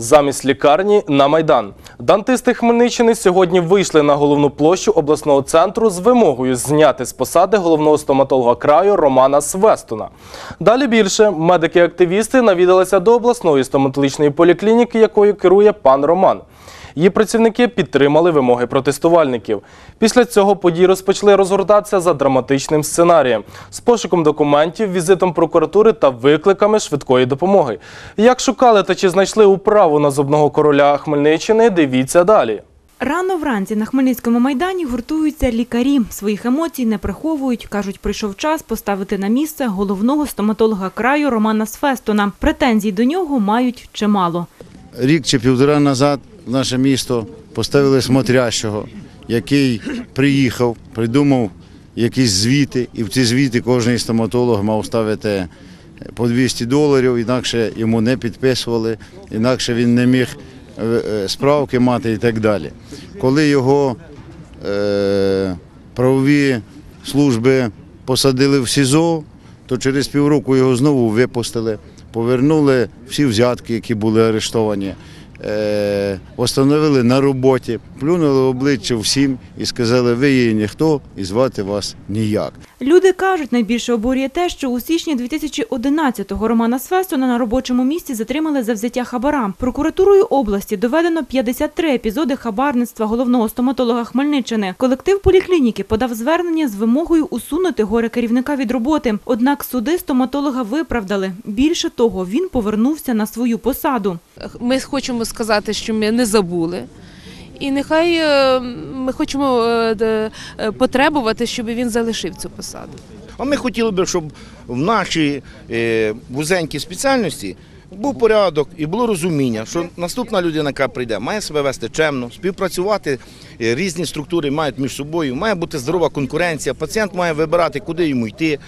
Замість лікарні на майдан дантисти Хмельниччини сьогодні вийшли на головну площу обласного центру з вимогою зняти з посади головного стоматолога краю Романа Свестуна. Далі більше медики-активісти навідалися до обласної стоматологічної поліклініки, якою керує пан Роман. Її працівники підтримали вимоги протестувальників. Після цього події розпочали розгортатися за драматичним сценарієм з пошуком документів, візитом прокуратури та викликами швидкої допомоги. Як шукали та чи знайшли управу на зубного короля Хмельниччини, дивіться далі. Рано вранці на Хмельницькому майдані гуртуються лікарі. Своїх емоцій не приховують. Кажуть, прийшов час поставити на місце головного стоматолога краю Романа Сфестона. Претензій до нього мають чимало. Рік чи півтора назад в наше місто поставили смотрящого, який приїхав, придумав якісь звіти, і в ці звіти кожен стоматолог мав ставити по 200 доларів, інакше йому не підписували, інакше він не міг е, е, справки мати і так далі. Коли його е, правові служби посадили в СІЗО, то через півроку його знову випустили, повернули всі взятки, які були арештовані, е, встановили на роботі, плюнули в обличчя всім і сказали, ви є ніхто і звати вас ніяк. Люди кажуть, найбільше обурює те, що у січні 2011-го Романа Сфестона на робочому місці затримали за взяття хабара. Прокуратурою області доведено 53 епізоди хабарництва головного стоматолога Хмельниччини. Колектив поліклініки подав звернення з вимогою усунути горе керівника від роботи. Однак суди стоматолога виправдали. Більше того, він повернувся на свою посаду. Ми хочемо сказати, що ми не забули. І нехай е, ми хочемо е, е, потребувати, щоб він залишив цю посаду. А ми хотіли б, щоб в нашій вузенькій спеціальності був порядок і було розуміння, що наступна людина, яка прийде, має себе вести чемно, співпрацювати. Різні структури мають між собою, має бути здорова конкуренція. Пацієнт має вибирати, куди йому йти.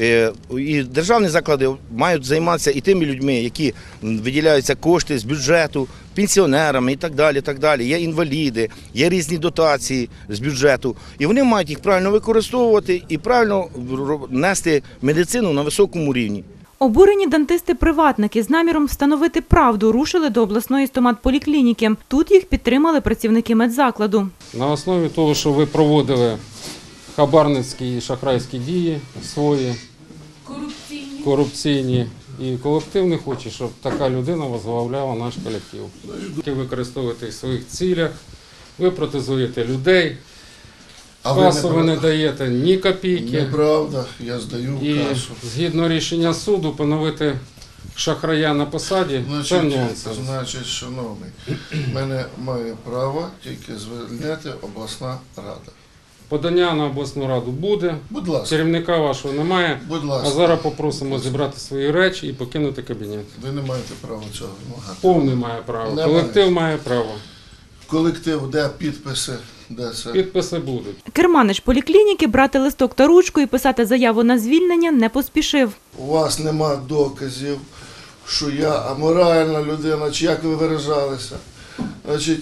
Е, І державні заклади мають займатися і тими людьми, які виділяються кошти з бюджету, пенсіонерами і так далі. так далі. Є інваліди, є різні дотації з бюджету. І вони мають їх правильно використовувати і правильно нести медицину на високому рівні. Обурені дантисти-приватники з наміром встановити правду рушили до обласної стоматполіклініки. Тут їх підтримали працівники медзакладу. На основі того, що ви проводили хабарницькі і шахрайські дії свої, корупційні, і колектив не хоче, щоб така людина возглавляла наш колектив. Ви використовуєте в своїх цілях, ви протезуєте людей, А касу ви не даєте ні копійки. Неправда, я здаю І касу. згідно рішення суду поновити шахрая на посаді це Значить, нонсенс. значить, шановний, мене має право тільки звільняти обласна рада. Подання на обласну раду буде. Будь ласка, Керівника вашого немає. будь ласка. А зараз попросимо зібрати свої речі і покинути кабінет. ви не маєте права цього вимагати. Повний має право. Немає. Колектив має право. Колектив, де підписи, де це? Підписи будуть. Керманич поліклініки брати листок та ручку і писати заяву на звільнення не поспішив. У вас нема доказів, що я аморальна людина, чи як ви виражалися. Значить,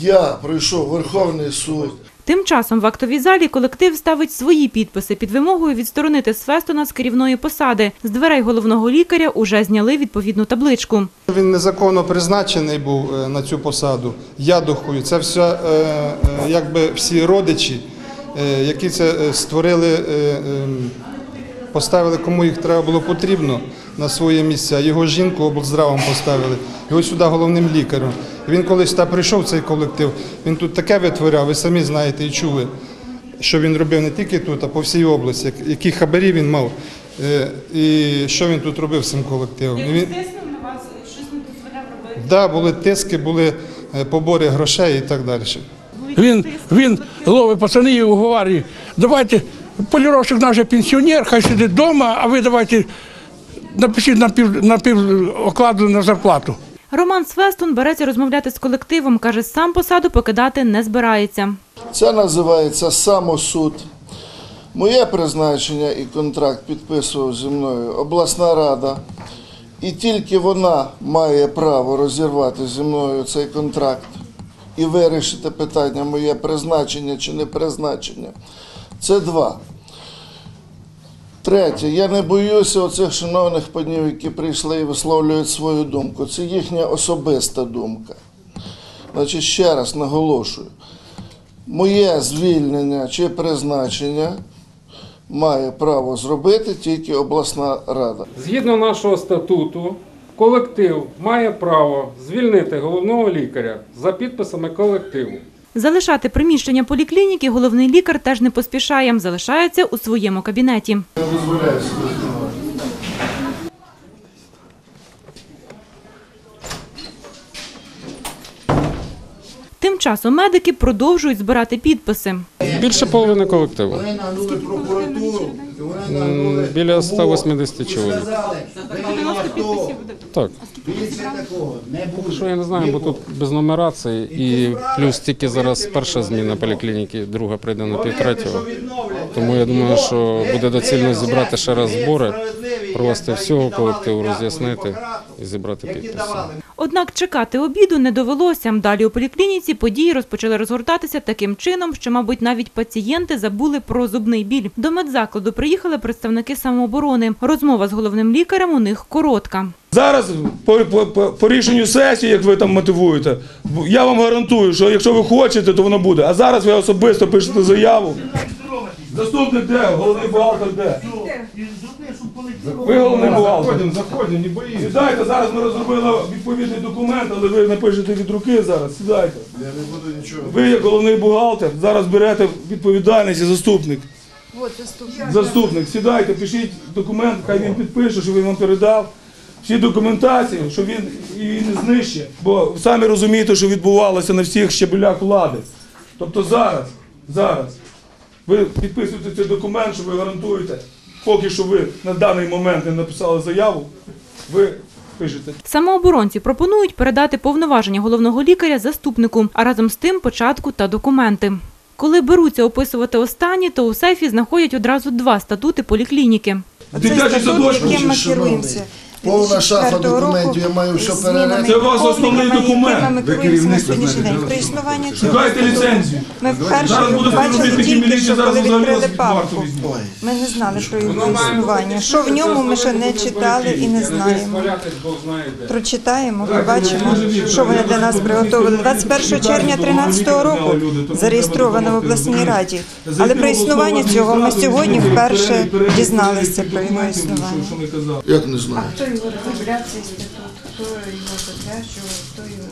я пройшов Верховний суд. Тим часом в актовій залі колектив ставить свої підписи під вимогою відсторонити Свестона з керівної посади. З дверей головного лікаря уже зняли відповідну табличку. Він незаконно призначений був е, на цю посаду. Ядухою. Це все е, якби всі родичі, е, які це створили, е, е, поставили кому їх треба було потрібно на своє місце. Його жінку облздравом поставили. Його сюди головним лікарем. Він колись та прийшов цей колектив. Він тут таке витворяв, ви самі знаєте і чули, що він робив не тільки тут, а по всій області, які хабарі він мав. е, І що він тут робив з цим колективом. І Він, Да, були тиски, були е, побори грошей і так далі. Він, він ловить пацани і уговорює, давайте, поліровщик наш пенсіонер, хай сидить вдома, а ви давайте напишіть на пів, на пів окладу на зарплату. Роман Свестон береться розмовляти з колективом. Каже, сам посаду покидати не збирається. Це називається самосуд. Моє призначення і контракт підписував зі мною обласна рада. І тільки вона має право розірвати зі мною цей контракт і вирішити питання моє призначення чи не призначення. Це два. Третє, я не боюся оцих шановних панів, які прийшли і висловлюють свою думку. Це їхня особиста думка. Значить, ще раз наголошую, моє звільнення чи призначення має право зробити тільки обласна рада. Згідно нашого статуту, колектив має право звільнити головного лікаря за підписами колективу. Залишати приміщення поліклініки головний лікар теж не поспішає, залишається у своєму кабінеті. Я дозволяю. Тим часом медики продовжують збирати підписи. Більше половини колективу. М, Біля 180 чоловік. Так. Поки що я не знаю, бо тут без нумерації і плюс тільки зараз перша зміна поліклініки, друга прийде на півтретього. Тому я думаю, що буде доцільно зібрати ще раз збори, провести всього колективу, роз'яснити і зібрати підписи. Однак чекати обіду не довелося. Далі у поліклініці події розпочали розгортатися таким чином, що, мабуть, навіть пацієнти забули про зубний біль. До медзакладу приїхали представники самооборони. Розмова з головним лікарем у них коротка. Зараз по, по, по, по рішенню сесії, як ви там мотивуєте, я вам гарантую, що якщо ви хочете, то воно буде. А зараз ви особисто пишете заяву. Заступник де? Головний бухгалтер де? Ви головний бухгалтер. заходимо, не боїться. Сідайте, зараз ми розробили відповідний документ, але ви напишете від руки зараз. Сідайте. Я не буду нічого. Ви як головний бухгалтер, зараз берете відповідальність і заступник. Заступник, сідайте, пишіть документ, хай він підпише, що він вам передав. Всі документації, що він її не знищить. Бо самі розумієте, що відбувалося на всіх щебелях влади. Тобто зараз, зараз, ви підписуєте цей документ, що ви гарантуєте, поки що ви на даний момент не написали заяву, ви пишете Самооборонці пропонують передати повноваження головного лікаря заступнику, а разом з тим початку та документи. Коли беруться описувати останні, то у сейфі знаходять одразу два статути поліклініки. Дитячий садочок. яким ми керуємося. Повна шафа 2004 року документів, я маю все перерити. Це ваш основний документ. день. Існування Шукайте ліцензію. Ми вперше бачили тільки, що коли відкрили вас папку. Ми не знали про його існування. Що в ньому, ми ще не читали і не знаємо. Прочитаємо, побачимо, що вони для нас приготували. 21 червня 2013 року зареєстровано в обласній раді. Але про існування цього ми сьогодні вперше дізналися про його існування. Що ми казали. Як не знаю? Хто його розробляв цей статут, хто його затверджував, хто його,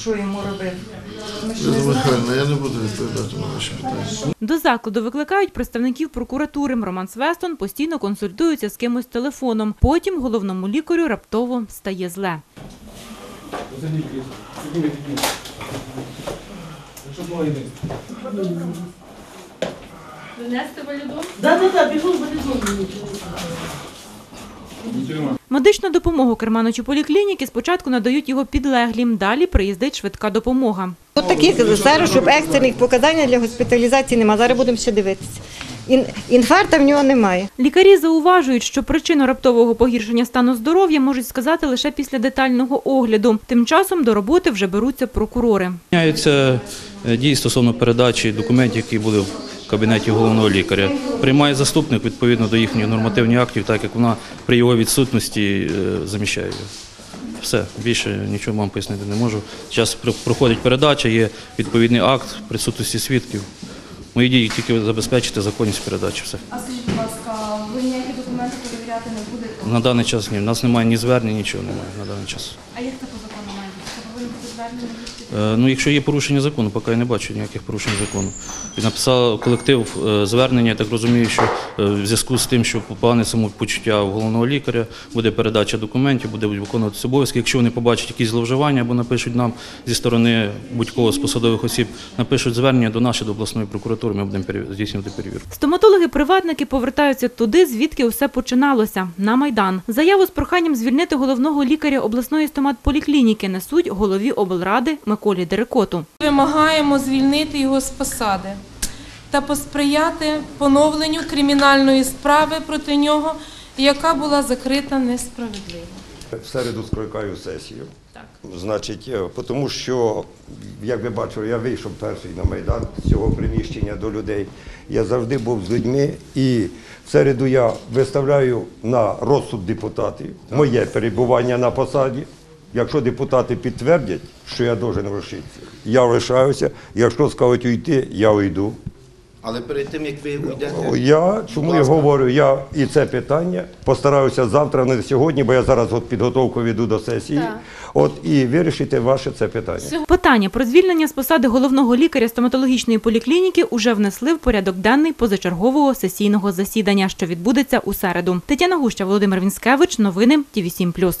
що йому робив. Ми ж не знаємо. Михайлівна, я не буду відповідати на ваші питання. До закладу викликають представників прокуратури. Роман Свестон постійно консультується з кимось телефоном. Потім головному лікарю раптово стає зле. Медичну допомогу керманичу поліклініки спочатку надають його підлеглім, далі приїздить швидка допомога. От таких зараз, щоб екстрених показань для госпіталізації немає. Зараз будемо ще дивитися. Ін, інфаркта в нього немає. Лікарі зауважують, що причину раптового погіршення стану здоров'я можуть сказати лише після детального огляду. Тим часом до роботи вже беруться прокурори. Міняються е, дії стосовно передачі документів, які були в кабінеті головного лікаря. Приймає заступник відповідно до їхніх нормативних актів, так як вона при його відсутності е, заміщає його. Все, більше нічого вам пояснити не можу. Зараз проходить передача, є відповідний акт присутності свідків. Мої дії тільки забезпечити законність передачі. Все. А скажіть, будь ласка, ви ніякі документи перевіряти не будете? На даний час ні. У нас немає ні звернень, нічого немає на даний час. А як це по закону має бути? Це повинно бути звернення? Е, Ну, якщо є порушення закону, поки я не бачу ніяких порушень закону. І написав колектив е, звернення, я так розумію, що е, в зв'язку з тим, що погане самопочуття у головного лікаря, буде передача документів, буде виконуватися обов'язки. Якщо вони побачать якісь зловживання або напишуть нам зі сторони будь-кого з посадових осіб, напишуть звернення до нашої до обласної прокуратури, ми будемо здійснювати перевірку. Стоматологи-приватники повертаються туди, звідки усе починалося на майдан. Заяву з проханням звільнити головного лікаря обласної стоматполіклініки несуть голові облради Миколі Дерекоту. Вимагаємо звільнити його з посади та посприяти поновленню кримінальної справи проти нього, яка була закрита несправедливо. В середу скликаю сесію. Значить, е, тому що, як ви бачили, я вийшов перший на Майдан з цього приміщення до людей. Я завжди був з людьми і в середу я виставляю на розсуд депутатів моє перебування на посаді. Якщо депутати підтвердять, що я должен лишитися, я лишаюся. Якщо скажуть уйти, я уйду. Але перед тим, як ви уйдете, Я чому я говорю, я і це питання постараюся завтра, не сьогодні, бо я зараз от підготовку веду до сесії. От і вирішити ваше це питання. Питання про звільнення з посади головного лікаря стоматологічної поліклініки уже внесли в порядок денний позачергового сесійного засідання, що відбудеться у середу. Тетяна Гуща, Володимир Вінськевич. Новини ТІВІ 7+.